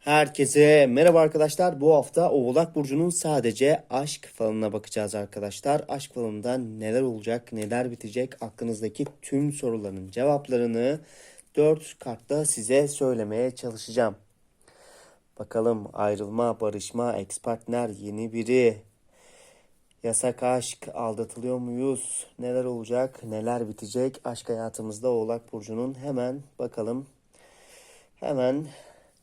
Herkese merhaba arkadaşlar. Bu hafta Oğlak Burcu'nun sadece aşk falına bakacağız arkadaşlar. Aşk falında neler olacak, neler bitecek aklınızdaki tüm soruların cevaplarını 4 kartta size söylemeye çalışacağım. Bakalım ayrılma, barışma, ex partner, yeni biri, yasak aşk, aldatılıyor muyuz, neler olacak, neler bitecek aşk hayatımızda Oğlak Burcu'nun hemen bakalım. Hemen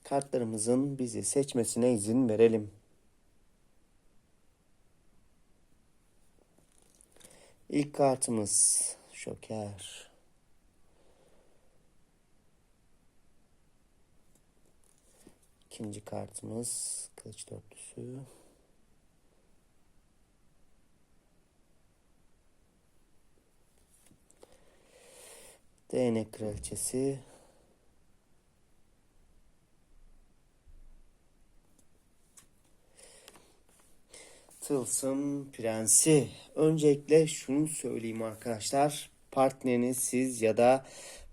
kartlarımızın bizi seçmesine izin verelim. İlk kartımız Şoker. İkinci kartımız Kılıç Dörtlüsü. Değnek Kraliçesi. Tılsım Prensi. Öncelikle şunu söyleyeyim arkadaşlar. Partneriniz siz ya da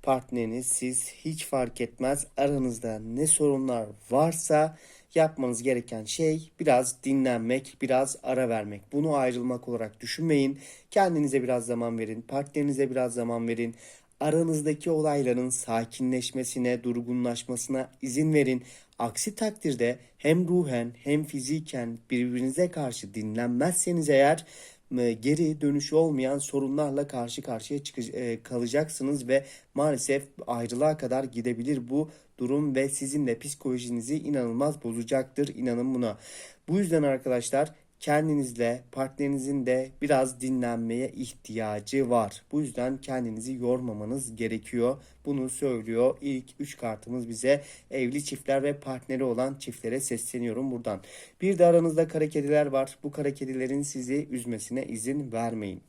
partneriniz siz hiç fark etmez. Aranızda ne sorunlar varsa yapmanız gereken şey biraz dinlenmek, biraz ara vermek. Bunu ayrılmak olarak düşünmeyin. Kendinize biraz zaman verin, partnerinize biraz zaman verin. Aranızdaki olayların sakinleşmesine, durgunlaşmasına izin verin. Aksi takdirde hem ruhen hem fiziken birbirinize karşı dinlenmezseniz eğer geri dönüşü olmayan sorunlarla karşı karşıya e, kalacaksınız ve maalesef ayrılığa kadar gidebilir bu durum ve sizin de psikolojinizi inanılmaz bozacaktır. İnanın buna. Bu yüzden arkadaşlar kendinizle partnerinizin de biraz dinlenmeye ihtiyacı var. Bu yüzden kendinizi yormamanız gerekiyor. Bunu söylüyor. İlk 3 kartımız bize evli çiftler ve partneri olan çiftlere sesleniyorum buradan. Bir de aranızda kara kediler var. Bu kara kedilerin sizi üzmesine izin vermeyin.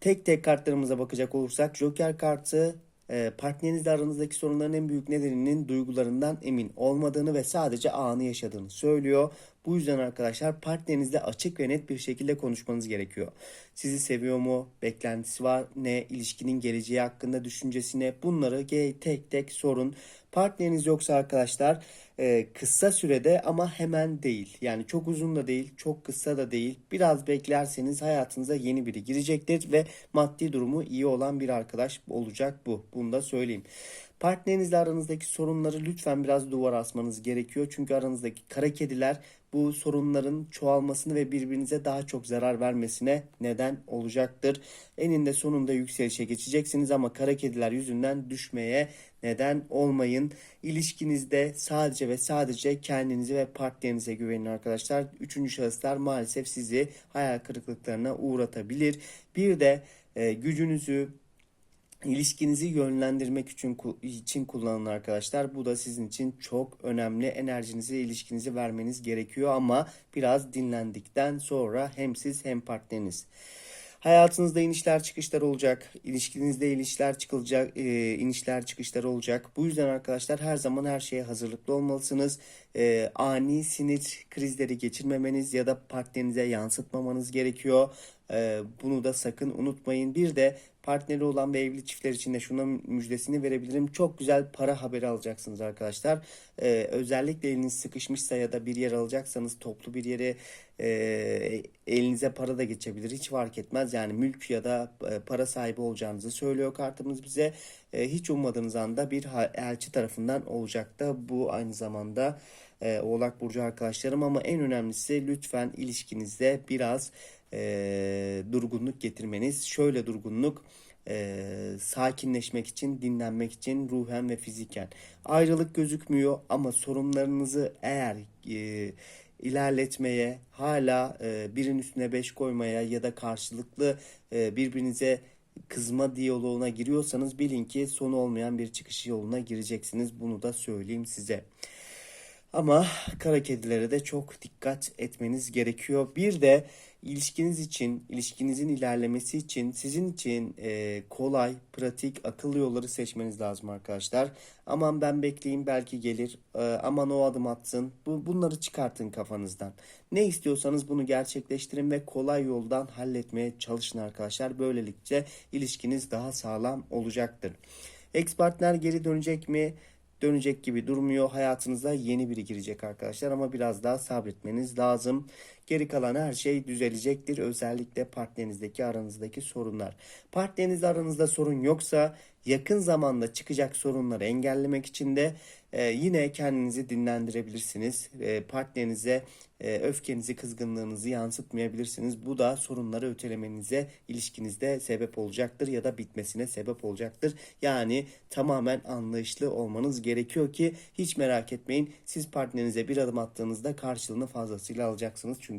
Tek tek kartlarımıza bakacak olursak Joker kartı e, partnerinizle aranızdaki sorunların en büyük nedeninin duygularından emin olmadığını ve sadece anı yaşadığını söylüyor. Bu yüzden arkadaşlar partnerinizle açık ve net bir şekilde konuşmanız gerekiyor. Sizi seviyor mu? Beklentisi var ne? İlişkinin geleceği hakkında düşüncesi ne? Bunları tek tek sorun. Partneriniz yoksa arkadaşlar e, kısa sürede ama hemen değil. Yani çok uzun da değil, çok kısa da değil. Biraz beklerseniz hayatınıza yeni biri girecektir ve maddi durumu iyi olan bir arkadaş olacak bu. Bunu da söyleyeyim. Partnerinizle aranızdaki sorunları lütfen biraz duvara asmanız gerekiyor. Çünkü aranızdaki kara kediler bu sorunların çoğalmasını ve birbirinize daha çok zarar vermesine neden olacaktır. Eninde sonunda yükselişe geçeceksiniz ama kara kediler yüzünden düşmeye neden olmayın. İlişkinizde sadece ve sadece kendinize ve partnerinize güvenin arkadaşlar. Üçüncü şahıslar maalesef sizi hayal kırıklıklarına uğratabilir. Bir de e, gücünüzü İlişkinizi yönlendirmek için için kullanın arkadaşlar. Bu da sizin için çok önemli. Enerjinizi, ilişkinizi vermeniz gerekiyor ama biraz dinlendikten sonra hem siz hem partneriniz. Hayatınızda inişler çıkışlar olacak. İlişkinizde inişler çıkılacak, e, inişler çıkışlar olacak. Bu yüzden arkadaşlar her zaman her şeye hazırlıklı olmalısınız. E, ani sinir krizleri geçirmemeniz ya da partnerinize yansıtmamanız gerekiyor. E, bunu da sakın unutmayın. Bir de partneri olan ve evli çiftler için de şuna müjdesini verebilirim. Çok güzel para haberi alacaksınız arkadaşlar. Ee, özellikle eliniz sıkışmışsa ya da bir yer alacaksanız toplu bir yere e, elinize para da geçebilir. Hiç fark etmez. Yani mülk ya da e, para sahibi olacağınızı söylüyor kartımız bize. E, hiç ummadığınız anda bir elçi tarafından olacak da bu aynı zamanda e, Oğlak Burcu arkadaşlarım ama en önemlisi lütfen ilişkinizde biraz e, durgunluk getirmeniz. Şöyle durgunluk sakinleşmek için, dinlenmek için ruhen ve fiziken. Ayrılık gözükmüyor ama sorunlarınızı eğer ilerletmeye, hala e, birin üstüne beş koymaya ya da karşılıklı e, birbirinize kızma diyaloğuna giriyorsanız bilin ki sonu olmayan bir çıkış yoluna gireceksiniz. Bunu da söyleyeyim size. Ama kara kedilere de çok dikkat etmeniz gerekiyor. Bir de ilişkiniz için, ilişkinizin ilerlemesi için sizin için e, kolay, pratik, akıllı yolları seçmeniz lazım arkadaşlar. Aman ben bekleyeyim belki gelir. E, aman o adım atsın. Bu, bunları çıkartın kafanızdan. Ne istiyorsanız bunu gerçekleştirin ve kolay yoldan halletmeye çalışın arkadaşlar. Böylelikle ilişkiniz daha sağlam olacaktır. Ex partner geri dönecek mi? Dönecek gibi durmuyor. Hayatınıza yeni biri girecek arkadaşlar ama biraz daha sabretmeniz lazım. Geri kalan her şey düzelecektir. Özellikle partnerinizdeki aranızdaki sorunlar. Partnerinizle aranızda sorun yoksa yakın zamanda çıkacak sorunları engellemek için de e, yine kendinizi dinlendirebilirsiniz. E, partnerinize e, öfkenizi, kızgınlığınızı yansıtmayabilirsiniz. Bu da sorunları ötelemenize ilişkinizde sebep olacaktır ya da bitmesine sebep olacaktır. Yani tamamen anlayışlı olmanız gerekiyor ki hiç merak etmeyin. Siz partnerinize bir adım attığınızda karşılığını fazlasıyla alacaksınız çünkü.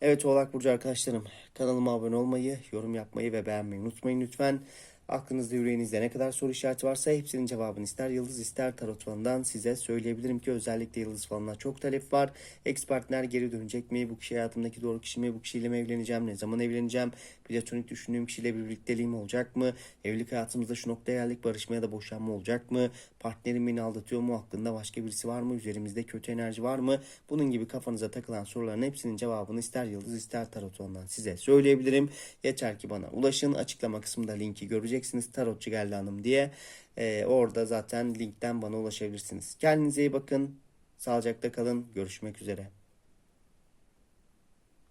Evet Oğlak Burcu arkadaşlarım kanalıma abone olmayı, yorum yapmayı ve beğenmeyi unutmayın lütfen. Aklınızda yüreğinizde ne kadar soru işareti varsa hepsinin cevabını ister yıldız ister tarot falından size söyleyebilirim ki özellikle yıldız falına çok talep var. Ex partner geri dönecek mi? Bu kişi hayatımdaki doğru kişi mi? Bu kişiyle mi evleneceğim? Ne zaman evleneceğim? Platonik düşündüğüm kişiyle bir birlikteliğim olacak mı? Evlilik hayatımızda şu noktaya geldik barışma ya da boşanma olacak mı? Partnerim beni aldatıyor mu? Hakkında başka birisi var mı? Üzerimizde kötü enerji var mı? Bunun gibi kafanıza takılan soruların hepsinin cevabını ister yıldız ister tarot falından size söyleyebilirim. Yeter ki bana ulaşın. Açıklama kısmında linki göreceksiniz. Tarotçu geldi hanım diye. Ee, orada zaten linkten bana ulaşabilirsiniz. Kendinize iyi bakın. Sağlıcakla kalın. Görüşmek üzere.